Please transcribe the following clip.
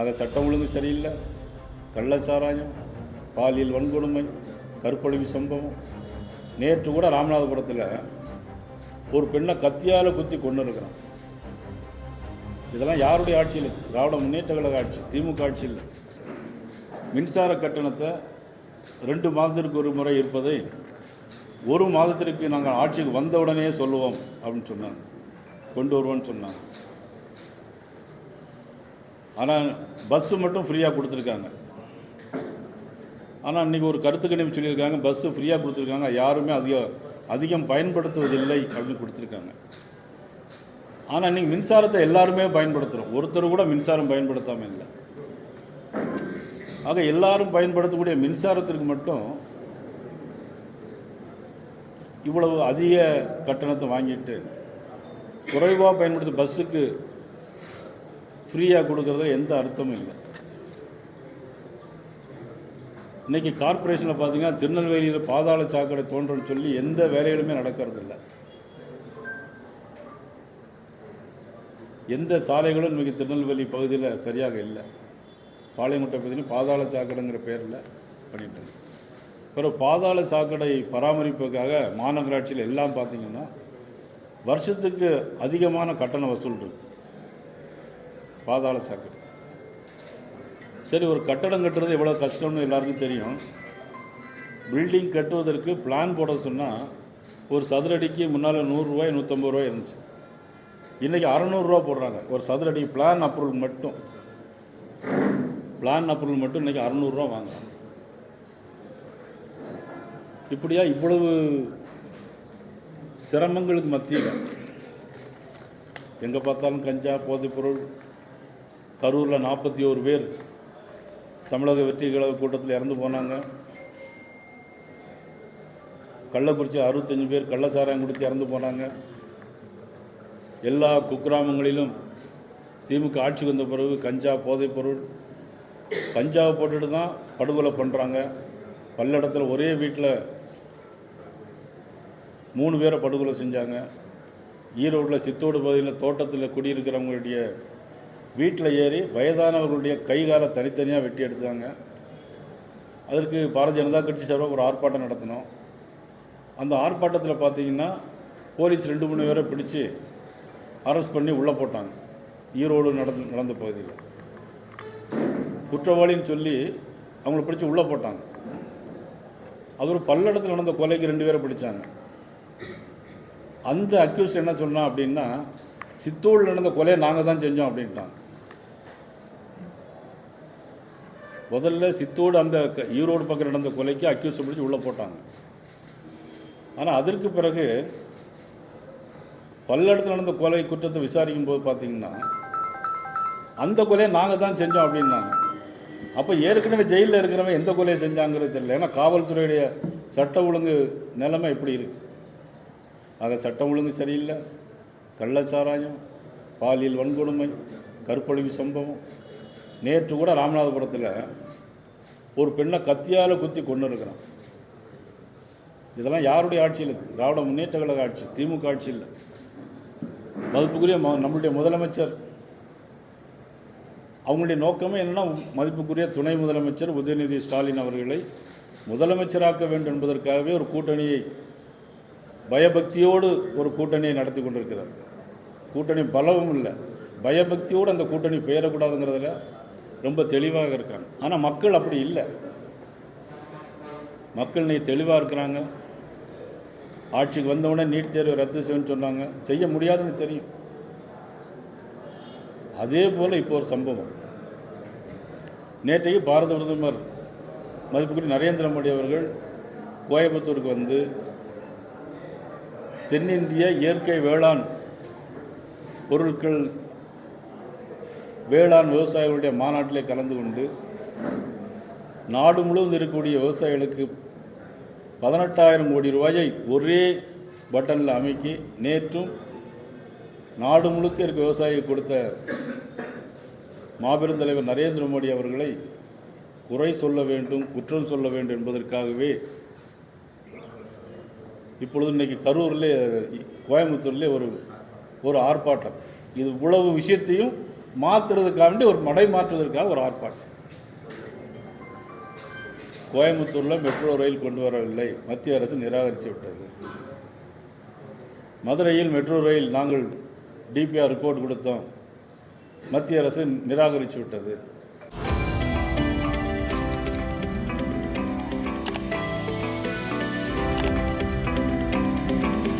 ஆக சட்டம் ஒழுங்கு சரியில்லை. கள்ளச்சாராயம் பாலியல் வன்கொடுமை கற்பழிவு சம்பவம். நேற்று கூட ராமநாதபுரத்தில் ஒரு பெண்ணை கத்தியால் குத்தி கொண்டு இருக்கிறான். இதெல்லாம் யாருடைய ஆட்சியில் திராவிட முன்னேற்ற கழக ஆட்சி திமுக ஆட்சியில் மின்சார கட்டணத்தை ரெண்டு மாதத்திற்கு ஒரு முறை இருப்பதை ஒரு மாதத்திற்கு நாங்கள் ஆட்சிக்கு வந்தவுடனே சொல்லுவோம் அப்படின்னு சொன்னாங்க. கொண்டு வருவோம்னு சொன்னாங்க. ஆனால் பஸ்ஸு மட்டும் ஃப்ரீயாக கொடுத்துருக்காங்க. ஆனால் இன்றைக்கி ஒரு கருத்து கணிப்பு சொல்லியிருக்காங்க பஸ்ஸு ஃப்ரீயாக கொடுத்துருக்காங்க யாருமே அதிக அதிகம் பயன்படுத்துவதில்லை அப்படின்னு கொடுத்துருக்காங்க. ஆனால் இன்றைக்கி மின்சாரத்தை எல்லாருமே பயன்படுத்துகிறோம் ஒருத்தர் கூட மின்சாரம் பயன்படுத்தாமல் இல்லை. ஆக எல்லாரும் பயன்படுத்தக்கூடிய மின்சாரத்திற்கு மட்டும் இவ்வளவு அதிக கட்டணத்தை வாங்கிட்டு குறைவாக பயன்படுத்த பஸ்ஸுக்கு ஃப்ரீயாக கொடுக்கறதுல எந்த அர்த்தமும் இல்லை. இன்றைக்கி கார்ப்பரேஷனில் பார்த்தீங்கன்னா திருநெல்வேலியில் பாதாள சாக்கடை தோன்றன்னு சொல்லி எந்த வேலையிலுமே நடக்கிறது இல்லை எந்த சாலைகளும் இன்றைக்கி திருநெல்வேலி பகுதியில் சரியாக இல்லை. பாளையங்குட்டை பகுதியில் பாதாள சாக்கடைங்கிற பேரில் பண்ணிட்டாங்க பிறகு பாதாள சாக்கடை பராமரிப்புக்காக மாநகராட்சியில் எல்லாம் பார்த்தீங்கன்னா வருஷத்துக்கு அதிகமான கட்டண வசூல் இருக்குது பாதாள சாக்கடை சரி ஒரு கட்டடம் கட்டுறது எவ்வளோ கஷ்டம்னு எல்லாருக்கும் தெரியும். பில்டிங் கட்டுவதற்கு பிளான் போட சொன்னால் ஒரு சதுரடிக்கு முன்னால் நூறுரூவாய் நூற்றம்பது ரூபாய் இருந்துச்சு. இன்றைக்கி அறநூறுரூவா போடுறாங்க. ஒரு சதுரடி பிளான் அப்ரூவல் மட்டும். பிளான் அப்ரூவல் மட்டும் இன்றைக்கி அறநூறுரூவா வாங்குறாங்க. இப்படியா இவ்வளவு சிரமங்களுக்கு மத்தியில் எங்கே பார்த்தாலும் கஞ்சா போதைப்பொருள் கரூரில் நாற்பத்தி ஓரு பேர் தமிழக வெற்றி கழக கூட்டத்தில் இறந்து போனாங்க. கள்ளக்குறிச்சி அறுபத்தஞ்சு பேர் கள்ளச்சாராயம் குடித்து இறந்து போனாங்க. எல்லா குக்கிராமங்களிலும் திமுக ஆட்சிக்கு வந்த பிறகு கஞ்சா போதைப்பொருள் கஞ்சாவை போட்டுட்டு தான் படுகொலை பண்ணுறாங்க பல்லடத்தில் ஒரே வீட்டில் மூணு பேரை படுகொலை செஞ்சாங்க. ஈரோட்டில் சித்தோடு பகுதியில் தோட்டத்தில் குடியிருக்கிறவங்களுடைய வீட்டில் ஏறி வயதானவர்களுடைய கை காலை தனித்தனியாக வெட்டி எடுத்தாங்க. அதற்கு பாரதிய ஜனதா கட்சி சார்பாக ஒரு ஆர்ப்பாட்டம் நடத்தினோம். அந்த ஆர்ப்பாட்டத்தில் பார்த்தீங்கன்னா போலீஸ் ரெண்டு மூணு பேரை பிடிச்சி அரெஸ்ட் பண்ணி உள்ளே போட்டாங்க. ஈரோடு நடந்து நடந்த பகுதியில். குற்றவாளின்னு சொல்லி அவங்கள பிடிச்சி உள்ளே போட்டாங்க. அது ஒரு பல்லடத்தில் நடந்த கொலைக்கு ரெண்டு பேரை பிடிச்சாங்க. அந்த அக்யூஸ் என்ன சொன்னால் அப்படின்னா சித்தூரில் நடந்த கொலையை நாங்கள் தான் செஞ்சோம் அப்படின்ட்டாங்க. முதல்ல சித்தோடு அந்த க- ஈரோடு பக்கம் நடந்த கொலைக்கு அக்யூஸ் பிடிச்சி உள்ளே போட்டாங்க. ஆனால் அதற்கு பிறகு பல்லடத்தில் நடந்த கொலை குற்றத்தை விசாரிக்கும் போது பார்த்தீங்கன்னா அந்த கொலையை நாங்கள் தான் செஞ்சோம் அப்படின்னாங்க. அப்போ ஏற்கனவே ஜெயிலில் இருக்கிறவன் எந்த கொலையை செஞ்சாங்கிறது தெரியல. ஏன்னா காவல்துறையுடைய சட்ட ஒழுங்கு நிலைமை எப்படி இருக்கு. ஆக சட்டம் ஒழுங்கு சரியில்லை. கள்ளச்சாராயம் பாலியல் வன்கொடுமை கற்பழிவு சம்பவம் நேற்று கூட ராமநாதபுரத்தில் ஒரு பெண்ணை கத்தியால் குத்தி கொண்டு இருக்கிறான் இதெல்லாம் யாருடைய ஆட்சியில் திராவிட முன்னேற்ற கழக ஆட்சி திமுக ஆட்சியில் மதிப்புக்குரிய ம- நம்மளுடைய முதலமைச்சர். அவங்களுடைய நோக்கமே என்னன்னா மதிப்புக்குரிய துணை முதலமைச்சர் உதயநிதி ஸ்டாலின் அவர்களை முதலமைச்சராக்க வேண்டும் என்பதற்காகவே ஒரு கூட்டணியை பயபக்தியோடு ஒரு கூட்டணியை நடத்தி கொண்டிருக்கிறார். கூட்டணி பலவும் இல்லை. பயபக்தியோடு அந்த கூட்டணி பெயரக்கூடாதுங்கிறதுல ரொம்ப தெளிவாக இருக்காங்க. ஆனால் மக்கள் அப்படி இல்லை. மக்கள் நீ தெளிவாக இருக்கிறாங்க. ஆட்சிக்கு வந்தவுடனே நீட் தேர்வு ரத்து செய்யணும்னு சொன்னாங்க. செய்ய முடியாதுன்னு தெரியும். அதே போல் இப்போ ஒரு சம்பவம். நேற்றைக்கு பாரத பிரதமர் மதிப்புக்குரிய நரேந்திர மோடி அவர்கள் கோயம்புத்தூருக்கு வந்து தென்னிந்திய இயற்கை வேளாண் பொருட்கள் வேளாண் விவசாயிகளுடைய மாநாட்டிலே கலந்து கொண்டு நாடு முழுவதும் இருக்கக்கூடிய விவசாயிகளுக்கு பதினெட்டாயிரம் கோடி ரூபாயை ஒரே பட்டனில் அமைக்கி நேற்றும் நாடு முழுக்க இருக்க விவசாயி கொடுத்த மாபெரும் தலைவர் நரேந்திர மோடி அவர்களை குறை சொல்ல வேண்டும் குற்றம் சொல்ல வேண்டும் என்பதற்காகவே இப்பொழுது இன்னைக்கு கரூரில் கோயம்புத்தூர்லேயே ஒரு ஒரு ஆர்ப்பாட்டம். இது இவ்வளவு விஷயத்தையும் மாற்றுறதுக்காக வேண்டி ஒரு மடை மாற்றுவதற்காக ஒரு ஆர்ப்பாட்டம். கோயம்புத்தூரில் மெட்ரோ ரயில் கொண்டு வரவில்லை. மத்திய அரசு நிராகரித்து விட்டது. மதுரையில் மெட்ரோ ரயில் நாங்கள் டிபிஆர் ரிப்போர்ட் கொடுத்தோம். மத்திய அரசு நிராகரித்து விட்டது.